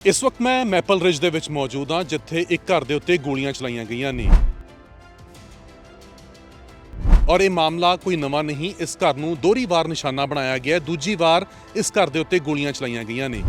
ਇਸ ਵਕਤ ਮੈਂ ਮੈਪਲ ਰਿਜ ਦੇ ਵਿੱਚ ਮੌਜੂਦ ਹਾਂ, ਜਿੱਥੇ ਇੱਕ ਘਰ ਦੇ ਉੱਤੇ ਗੋਲੀਆਂ ਚਲਾਈਆਂ ਗਈਆਂ ਨੇ ਔਰ ਇਹ ਮਾਮਲਾ ਕੋਈ ਨਵਾਂ ਨਹੀਂ, ਇਸ ਘਰ ਨੂੰ ਦੋਹਰੀ ਵਾਰ ਨਿਸ਼ਾਨਾ ਬਣਾਇਆ ਗਿਆ ਹੈ। ਦੂਜੀ ਵਾਰ ਇਸ ਘਰ ਦੇ ਉੱਤੇ ਗੋਲੀਆਂ ਚਲਾਈਆਂ ਗਈਆਂ ਨੇ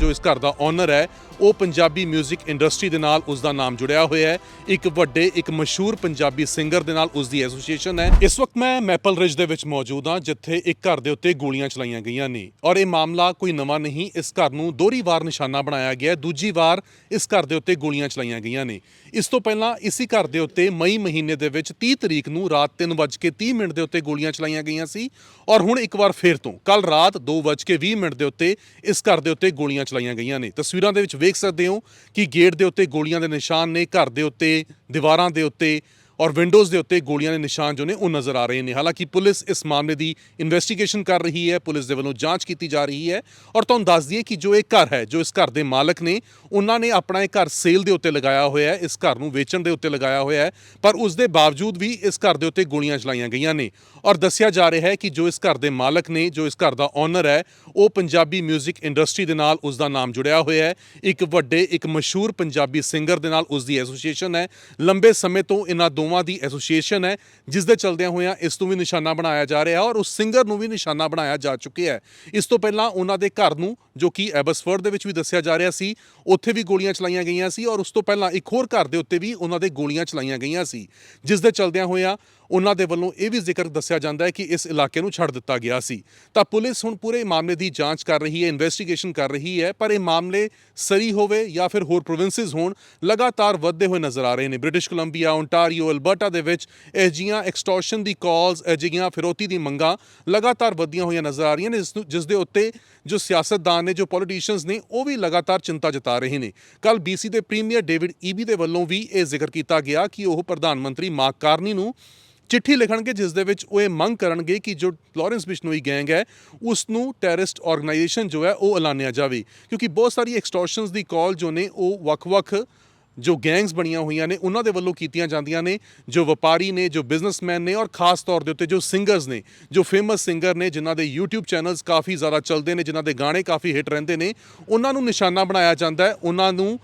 ਜੋ ਇਸ ਘਰ ਦਾ ਓਨਰ ਹੈ ਉਹ ਪੰਜਾਬੀ 뮤직 ਇੰਡਸਟਰੀ ਦੇ ਨਾਲ ਉਸ ਦਾ ਨਾਮ ਜੁੜਿਆ ਹੋਇਆ ਹੈ। ਇੱਕ ਵੱਡੇ, ਇੱਕ ਮਸ਼ਹੂਰ ਪੰਜਾਬੀ ਸਿੰਗਰ ਦੇ ਨਾਲ ਉਸ ਦੀ ਐਸੋਸੀਏਸ਼ਨ ਹੈ। ਇਸ ਵਕਤ ਮੈਂ ਮੈਪਲ ਰਿਜ ਦੇ ਵਿੱਚ ਮੌਜੂਦ ਹਾਂ, ਜਿੱਥੇ ਇੱਕ ਘਰ ਦੇ ਉੱਤੇ ਗੋਲੀਆਂ ਚਲਾਈਆਂ ਗਈਆਂ ਨੇ। ਔਰ ਇਹ ਮਾਮਲਾ ਕੋਈ ਨਵਾਂ ਨਹੀਂ, ਇਸ ਘਰ ਨੂੰ ਦੋਹਰੀ ਵਾਰ ਨਿਸ਼ਾਨਾ ਬਣਾਇਆ ਗਿਆ ਦੂਜੀ ਵਾਰ ਇਸ ਘਰ ਦੇ ਉੱਤੇ ਗੋਲੀਆਂ ਚਲਾਈਆਂ ਗਈਆਂ ਨੇ। ਇਸ ਤੋਂ ਪਹਿਲਾਂ ਇਸੇ ਘਰ ਦੇ ਉੱਤੇ ਮਈ ਮਹੀਨੇ ਦੇ ਵਿੱਚ 30 ਤਰੀਕ ਨੂੰ ਰਾਤ 3:30 ਮਿੰਟ ਦੇ ਉੱਤੇ ਗੋਲੀਆਂ ਚਲਾਈਆਂ ਗਈਆਂ ਸੀ। ਔਰ ਹੁਣ ਇੱਕ ਵਾਰ ਫੇਰ ਤੋਂ ਕੱਲ ਰਾਤ 2:20 ਮਿੰਟ ਦੇ ਉੱਤੇ ਇਸ ਘਰ ਦੇ ਉੱਤੇ ਗੋਲੀਆਂ ਚਲਾਈਆਂ ਗਈਆਂ ਨੇ। ਤਸਵੀਰਾਂ ਦੇ ਵਿੱਚ ਵੇਖ ਸਕਦੇ ਹੋ ਕਿ ਗੇਟ ਦੇ ਉੱਤੇ ਗੋਲੀਆਂ ਦੇ ਨਿਸ਼ਾਨ ਨੇ, ਘਰ ਦੇ ਉੱਤੇ, ਦੀਵਾਰਾਂ ਦੇ ਉੱਤੇ ਔਰ ਵਿੰਡੋਜ਼ ਦੇ ਉੱਤੇ ਗੋਲੀਆਂ ਦੇ ਨਿਸ਼ਾਨ ਜੋ ਨੇ ਉਹ ਨਜ਼ਰ ਆ ਰਹੇ ਨੇ। ਹਾਲਾਂਕਿ ਪੁਲਿਸ ਇਸ ਮਾਮਲੇ ਦੀ ਇਨਵੈਸਟੀਗੇਸ਼ਨ ਕਰ ਰਹੀ ਹੈ, ਪੁਲਿਸ ਦੇ ਵੱਲੋਂ ਜਾਂਚ ਕੀਤੀ ਜਾ ਰਹੀ ਹੈ ਔਰ ਤੁਹਾਨੂੰ ਦੱਸ ਦਈਏ ਕਿ ਜੋ ਇਹ ਘਰ ਹੈ, ਜੋ ਇਸ ਘਰ ਦੇ ਮਾਲਕ ਨੇ, ਉਹਨਾਂ ਨੇ ਆਪਣਾ ਇਹ ਘਰ ਸੇਲ ਦੇ ਉੱਤੇ ਲਗਾਇਆ ਹੋਇਆ ਹੈ, ਇਸ ਘਰ ਨੂੰ ਵੇਚਣ ਦੇ ਉੱਤੇ ਲਗਾਇਆ ਹੋਇਆ ਹੈ, ਪਰ ਉਸ ਦੇ ਬਾਵਜੂਦ ਵੀ ਇਸ ਘਰ ਦੇ ਉੱਤੇ ਗੋਲੀਆਂ ਚਲਾਈਆਂ ਗਈਆਂ ਨੇ ਔਰ ਦੱਸਿਆ ਜਾ ਰਿਹਾ ਹੈ ਕਿ ਜੋ ਇਸ ਘਰ ਦੇ ਮਾਲਕ ਨੇ, ਜੋ ਇਸ ਘਰ ਦਾ ਓਨਰ ਹੈ, ਉਹ ਪੰਜਾਬੀ 뮤직 ਇੰਡਸਟਰੀ ਦੇ ਨਾਲ ਉਸ ਦਾ ਨਾਮ ਜੁੜਿਆ ਹੋਇਆ ਹੈ। ਇੱਕ ਵੱਡੇ, ਇੱਕ ਮਸ਼ਹੂਰ ਪੰਜਾਬੀ ਸਿੰਗਰ ਦੇ ਨਾਲ ਉਸ ਦੀ ਐਸੋਸੀਏਸ਼ਨ ਹੈ। ਲੰਬੇ ਸਮੇਂ ਤੋਂ ਇਹਨਾਂ ਦੋ ਦੋਵਾਂ ਦੀ ਐਸੋਸੀਏਸ਼ਨ ਹੈ, ਜਿਸ ਦੇ ਚਲਦਿਆਂ ਹੋਇਆਂ ਇਸ ਤੋਂ ਵੀ ਨਿਸ਼ਾਨਾ ਬਣਾਇਆ ਜਾ ਰਿਹਾ ਔਰ ਉਸ ਸਿੰਗਰ ਨੂੰ ਵੀ ਨਿਸ਼ਾਨਾ ਬਣਾਇਆ ਜਾ ਚੁੱਕਿਆ ਹੈ। ਇਸ ਤੋਂ ਪਹਿਲਾਂ ਉਹਨਾਂ ਦੇ ਘਰ ਨੂੰ, ਜੋ ਕਿ ਐਬਸਫੋਰਡ ਦੇ ਵਿੱਚ ਵੀ ਦੱਸਿਆ ਜਾ ਰਿਹਾ ਸੀ, ਉੱਥੇ ਵੀ ਗੋਲੀਆਂ ਚਲਾਈਆਂ ਗਈਆਂ ਸੀ ਔਰ ਉਸ ਤੋਂ ਪਹਿਲਾਂ ਇੱਕ ਹੋਰ ਘਰ ਦੇ ਉੱਤੇ ਵੀ ਉਹਨਾਂ ਦੇ ਗੋਲੀਆਂ ਚਲਾਈਆਂ ਗਈਆਂ ਸੀ, ਜਿਸ ਦੇ ਚਲਦਿਆਂ ਹੋਇਆਂ ਉਹਨਾਂ ਦੇ ਵੱਲੋਂ ਇਹ ਵੀ ਜ਼ਿਕਰ ਦੱਸਿਆ ਜਾਂਦਾ ਹੈ ਕਿ ਇਸ ਇਲਾਕੇ ਨੂੰ ਛੱਡ ਦਿੱਤਾ ਗਿਆ ਸੀ। ਤਾਂ ਪੁਲਿਸ ਹੁਣ ਪੂਰੇ ਮਾਮਲੇ ਦੀ ਜਾਂਚ ਕਰ ਰਹੀ ਹੈ ਇਨਵੈਸਟੀਗੇਸ਼ਨ ਕਰ ਰਹੀ ਹੈ, ਪਰ ਇਹ ਮਾਮਲੇ ਸਰੀ ਹੋਵੇ ਜਾਂ ਫਿਰ ਹੋਰ ਪ੍ਰੋਵਿੰਸਸ ਹੋਣ, ਲਗਾਤਾਰ ਵੱਧਦੇ ਹੋਏ ਨਜ਼ਰ ਆ ਰਹੇ ਨੇ। ਬ੍ਰਿਟਿਸ਼ ਕੋਲੰਬੀਆ ਓਨਟਾਰੀਓ ਅਲਬਰਟਾ ਦੇ ਵਿੱਚ ਇਹ ਐਕਸਟੋਰਸ਼ਨ ਦੀ ਕਾਲਸ ਇਹ ਜਿਹੀਆਂ ਦੀ ਮੰਗਾਂ ਲਗਾਤਾਰ ਵਧਦੀਆਂ ਹੋਈਆਂ ਨਜ਼ਰ ਆ ਰਹੀਆਂ ਨੇ, ਜਿਸ ਦੇ ਉੱਤੇ ਜੋ ਸਿਆਸਤਦਾਨ ਨੇ, ਜੋ ਪੋਲੀਟੀਸ਼ੀਅਨਸ ਨੇ, ਉਹ ਵੀ ਲਗਾਤਾਰ ਚਿੰਤਾ ਜਤਾ ਰਹੇ ਨੇ। ਕੱਲ ਬੀਸੀ ਦੇ ਪ੍ਰੀਮੀਅਰ ਡੇਵਿਡ ਈਬੀ ਦੇ ਵੱਲੋਂ ਵੀ ਇਹ ਜ਼ਿਕਰ ਕੀਤਾ ਗਿਆ ਕਿ ਉਹ ਪ੍ਰਧਾਨ ਮੰਤਰੀ ਮਾਰਕ ਕਾਰਨੀ ਨੂੰ ਚਿੱਠੀ ਲਿਖਣਗੇ, ਜਿਸ ਦੇ ਵਿੱਚ ਉਹ ਇਹ ਮੰਗ ਕਰਨਗੇ ਕਿ ਜੋ ਲਾਰੈਂਸ ਬਿਸ਼ਨੋਈ ਗੈਂਗ ਹੈ, ਉਸ ਨੂੰ ਟੈਰਰਿਸਟ ਆਰਗੇਨਾਈਜੇਸ਼ਨ ਜੋ ਹੈ, ਉਹ ਐਲਾਨਿਆ ਜਾਵੇ। ਕਿਉਂਕਿ ਬਹੁਤ ਸਾਰੀ ਐਕਸਟੋਰਸ਼ਨਸ ਦੀ ਕਾਲ ਜੋ ਨੇ, ਉਹ ਵੱਖ-ਵੱਖ ਜੋ ਗੈਂਗਸ ਬਣੀਆਂ ਹੋਈਆਂ ਨੇ, ਉਹਨਾਂ ਦੇ ਵੱਲੋਂ ਕੀਤੀਆਂ ਜਾਂਦੀਆਂ ਨੇ, ਜੋ ਵਪਾਰੀ ਨੇ, ਜੋ ਬਿਜ਼ਨਸਮੈਨ ਨੇ ਔਰ ਖਾਸ ਤੌਰ ਦੇ ਉੱਤੇ ਜੋ ਸਿੰਗਰਸ ਨੇ, ਜੋ ਫੇਮਸ ਸਿੰਗਰ ਨੇ, ਜਿਨ੍ਹਾਂ ਦੇ YouTube ਚੈਨਲਸ ਕਾਫੀ ਜ਼ਿਆਦਾ ਚੱਲਦੇ ਨੇ, ਜਿਨ੍ਹਾਂ ਦੇ ਗਾਣੇ ਕਾਫੀ ਹਿੱਟ ਰਹਿੰਦੇ ਨੇ, ਉਹਨਾਂ ਨੂੰ ਨਿਸ਼ਾਨਾ ਬਣਾਇਆ ਜਾਂਦਾ ਹੈ, ਉਹਨਾਂ ਨੂੰ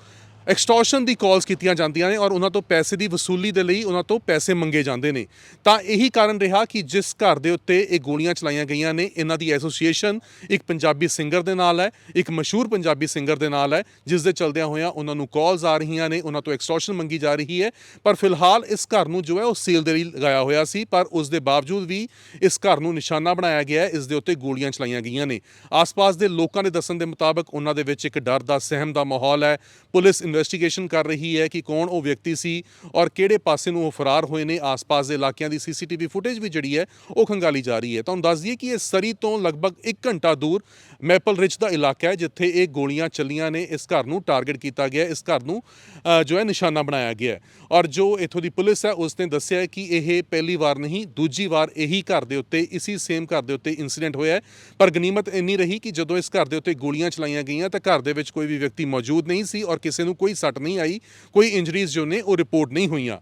ਐਕਸਟੋਰਸ਼ਨ ਦੀ ਕਾਲਸ ਕੀਤੀਆਂ ਜਾਂਦੀਆਂ ਨੇ ਔਰ ਉਹਨਾਂ ਤੋਂ ਪੈਸੇ ਦੀ ਵਸੂਲੀ ਦੇ ਲਈ ਉਹਨਾਂ ਤੋਂ ਪੈਸੇ ਮੰਗੇ ਜਾਂਦੇ ਨੇ। ਤਾਂ ਇਹੀ ਕਾਰਨ ਰਿਹਾ ਕਿ ਜਿਸ ਘਰ ਦੇ ਉੱਤੇ ਇਹ ਗੋਲੀਆਂ ਚਲਾਈਆਂ ਗਈਆਂ ਨੇ, ਇਹਨਾਂ ਦੀ ਐਸੋਸੀਏਸ਼ਨ ਇੱਕ ਪੰਜਾਬੀ ਸਿੰਗਰ ਦੇ ਨਾਲ ਹੈ, ਇੱਕ ਮਸ਼ਹੂਰ ਪੰਜਾਬੀ ਸਿੰਗਰ ਦੇ ਨਾਲ ਹੈ, ਜਿਸ ਦੇ ਚਲਦਿਆਂ ਹੋਇਆਂ ਉਹਨਾਂ ਨੂੰ ਕਾਲਸ ਆ ਰਹੀਆਂ ਨੇ, ਉਹਨਾਂ ਤੋਂ ਐਕਸਟੋਰਸ਼ਨ ਮੰਗੀ ਜਾ ਰਹੀ ਹੈ। ਪਰ ਫਿਲਹਾਲ ਇਸ ਘਰ ਨੂੰ ਜੋ ਹੈ ਉਹ ਸੀਲ ਦੇ ਲਈ ਲਗਾਇਆ ਹੋਇਆ ਸੀ, ਪਰ ਉਸ ਦੇ ਬਾਵਜੂਦ ਵੀ ਇਸ ਘਰ ਨੂੰ ਨਿਸ਼ਾਨਾ ਬਣਾਇਆ ਗਿਆ ਹੈ, ਇਸ ਦੇ ਉੱਤੇ ਗੋਲੀਆਂ ਚਲਾਈਆਂ ਗਈਆਂ ਨੇ। ਆਸ-ਪਾਸ ਦੇ ਲੋਕਾਂ ਦੇ ਦੱਸਣ ਦੇ ਮੁਤਾਬਕ ਉਹਨਾਂ ਦੇ ਵਿੱਚ ਇੱਕ ਡਰ ਦਾ ਸਹਿਮ ਦਾ ਮਾਹੌਲ ਹੈ। ਪੁਲਿਸ ਇਨਵੈਸਟੀਗੇਸ਼ਨ ਕਰ ਰਹੀ ਹੈ ਕਿ ਕੌਣ ਉਹ ਵਿਅਕਤੀ ਸੀ ਔਰ ਕਿਹੜੇ ਪਾਸੇ ਨੂੰ ਉਹ ਫਰਾਰ ਹੋਏ ਨੇ, ਆਸ-ਪਾਸ ਦੇ ਇਲਾਕਿਆਂ ਦੀ ਸੀਸੀਟੀਵੀ ਫੁਟੇਜ ਵੀ ਜਿਹੜੀ ਹੈ ਉਹ ਖੰਗਾਲੀ ਜਾ ਰਹੀ ਹੈ। ਤੁਹਾਨੂੰ ਦੱਸ ਦਈਏ ਕਿ ਇਹ ਸਰੀ ਤੋਂ ਲਗਭਗ 1 ਘੰਟਾ ਦੂਰ ਮੈਪਲ ਰਿਚ ਦਾ ਇਲਾਕਾ ਹੈ, ਜਿੱਥੇ ਇਹ ਗੋਲੀਆਂ ਚੱਲੀਆਂ ਨੇ, ਇਸ ਘਰ ਨੂੰ ਟਾਰਗੇਟ ਕੀਤਾ ਗਿਆ, ਇਸ ਘਰ ਨੂੰ ਜੋ ਹੈ ਨਿਸ਼ਾਨਾ ਬਣਾਇਆ ਗਿਆ ਔਰ ਜੋ ਇਥੋਂ ਦੀ ਪੁਲਿਸ ਹੈ, ਉਸ ਨੇ ਦੱਸਿਆ ਕਿ ਇਹ ਪਹਿਲੀ ਵਾਰ ਨਹੀਂ, ਦੂਜੀ ਵਾਰ ਇਹੀ ਘਰ ਦੇ ਉੱਤੇ, ਇਸੀ ਸੇਮ ਘਰ ਦੇ ਉੱਤੇ ਇਨਸੀਡੈਂਟ ਹੋਇਆ ਹੈ। ਪਰ ਗਨੀਮਤ ਇੰਨੀ ਰਹੀ ਕਿ ਜਦੋਂ ਇਸ ਘਰ ਦੇ ਉੱਤੇ ਗੋਲੀਆਂ ਚਲਾਈਆਂ ਗਈਆਂ ਤਾਂ ਘਰ ਦੇ ਵਿੱਚ ਕੋਈ ਵੀ ਵਿਅਕਤੀ ਮੌਜੂਦ ਨਹੀਂ ਸੀ ਔਰ ਕਿਸੇ ਨੂੰ ਕੋਈ ਸੱਟ ਨਹੀਂ ਆਈ, ਕੋਈ ਇੰਜਰੀਜ਼ ਜੋ ਨੇ ਉਹ ਰਿਪੋਰਟ ਨਹੀਂ ਹੋਈਆਂ।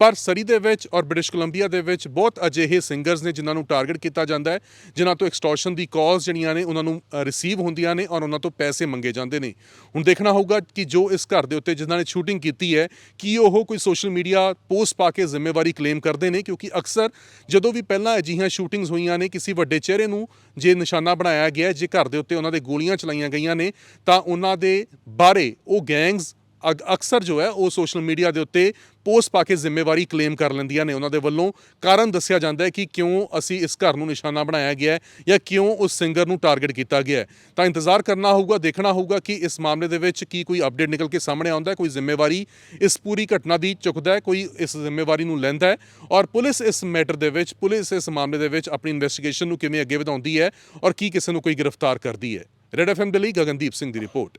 ਪਰ ਸਰੀ ਦੇ ਵਿੱਚ ਔਰ ਬ੍ਰਿਟਿਸ਼ ਕੋਲੰਬੀਆ ਦੇ ਵਿੱਚ ਬਹੁਤ ਅਜਿਹੇ ਸਿੰਗਰਸ ਨੇ ਜਿਨ੍ਹਾਂ ਨੂੰ ਟਾਰਗੇਟ ਕੀਤਾ ਜਾਂਦਾ ਹੈ, ਜਿਨ੍ਹਾਂ ਤੋਂ ਐਕਸਟੋਰਸ਼ਨ ਦੀ ਕਾਲਸ ਜਿਹੜੀਆਂ ਨੇ ਉਹਨਾਂ ਨੂੰ ਰਿਸੀਵ ਹੁੰਦੀਆਂ ਨੇ ਔਰ ਉਹਨਾਂ ਤੋਂ ਪੈਸੇ ਮੰਗੇ ਜਾਂਦੇ ਨੇ। ਹੁਣ ਦੇਖਣਾ ਹੋਊਗਾ ਕਿ ਜੋ ਇਸ ਘਰ ਦੇ ਉੱਤੇ ਜਿਨ੍ਹਾਂ ਨੇ ਸ਼ੂਟਿੰਗ ਕੀਤੀ ਹੈ, ਕੀ ਉਹ ਕੋਈ ਸੋਸ਼ਲ ਮੀਡੀਆ ਪੋਸਟ ਪਾ ਕੇ ਜ਼ਿੰਮੇਵਾਰੀ ਕਲੇਮ ਕਰਦੇ ਨੇ? ਕਿਉਂਕਿ ਅਕਸਰ ਜਦੋਂ ਵੀ ਪਹਿਲਾਂ ਅਜਿਹੀਆਂ ਸ਼ੂਟਿੰਗਸ ਹੋਈਆਂ ਨੇ ਕਿਸੇ ਵੱਡੇ ਚਿਹਰੇ ਨੂੰ ਜੇ ਨਿਸ਼ਾਨਾ ਬਣਾਇਆ ਗਿਆ, ਜੇ ਘਰ ਦੇ ਉੱਤੇ ਉਹਨਾਂ ਦੇ ਗੋਲੀਆਂ ਚਲਾਈਆਂ ਗਈਆਂ ਨੇ, ਤਾਂ ਉਹਨਾਂ ਦੇ ਬਾਰੇ ਉਹ ਗੈਂਗਸ ਅਕਸਰ ਜੋ ਹੈ ਉਹ ਸੋਸ਼ਲ ਮੀਡੀਆ ਦੇ ਉੱਤੇ ਪੋਸਟ ਪਾ ਕੇ ਜ਼ਿੰਮੇਵਾਰੀ ਕਲੇਮ ਕਰ ਲੈਂਦੀਆਂ ਨੇ ਉਹਨਾਂ ਦੇ ਵੱਲੋਂ। ਕਾਰਨ ਦੱਸਿਆ ਜਾਂਦਾ ਹੈ ਕਿ ਕਿਉਂ ਅਸੀਂ ਇਸ ਘਰ ਨੂੰ ਨਿਸ਼ਾਨਾ ਬਣਾਇਆ ਗਿਆ ਹੈ ਜਾਂ ਕਿਉਂ ਉਸ ਸਿੰਗਰ ਨੂੰ ਟਾਰਗੇਟ ਕੀਤਾ ਗਿਆ ਹੈ। ਤਾਂ ਇੰਤਜ਼ਾਰ ਕਰਨਾ ਹੋਊਗਾ, ਦੇਖਣਾ ਹੋਊਗਾ ਕਿ ਇਸ ਮਾਮਲੇ ਦੇ ਵਿੱਚ ਕੀ ਕੋਈ ਅਪਡੇਟ ਨਿਕਲ ਕੇ ਸਾਹਮਣੇ ਆਉਂਦਾ ਹੈ, ਕੋਈ ਜ਼ਿੰਮੇਵਾਰੀ ਇਸ ਪੂਰੀ ਘਟਨਾ ਦੀ ਚੁੱਕਦਾ ਹੈ, ਕੋਈ ਇਸ ਜ਼ਿੰਮੇਵਾਰੀ ਨੂੰ ਲੈਂਦਾ ਹੈ ਔਰ ਪੁਲਿਸ ਇਸ ਮੈਟਰ ਦੇ ਵਿੱਚ, ਪੁਲਿਸ ਇਸ ਮਾਮਲੇ ਦੇ ਵਿੱਚ ਆਪਣੀ ਇਨਵੈਸਟੀਗੇਸ਼ਨ ਨੂੰ ਕਿਵੇਂ ਅੱਗੇ ਵਧਾਉਂਦੀ ਹੈ ਔਰ ਕੀ ਕਿਸੇ ਨੂੰ ਕੋਈ ਗ੍ਰਿਫਤਾਰ ਕਰਦੀ ਹੈ। ਰੈਡ ਐਫਐਮ ਦੇ ਲਈ ਗਗਨਦੀਪ ਸਿੰਘ ਦੀ ਰਿਪੋਰਟ।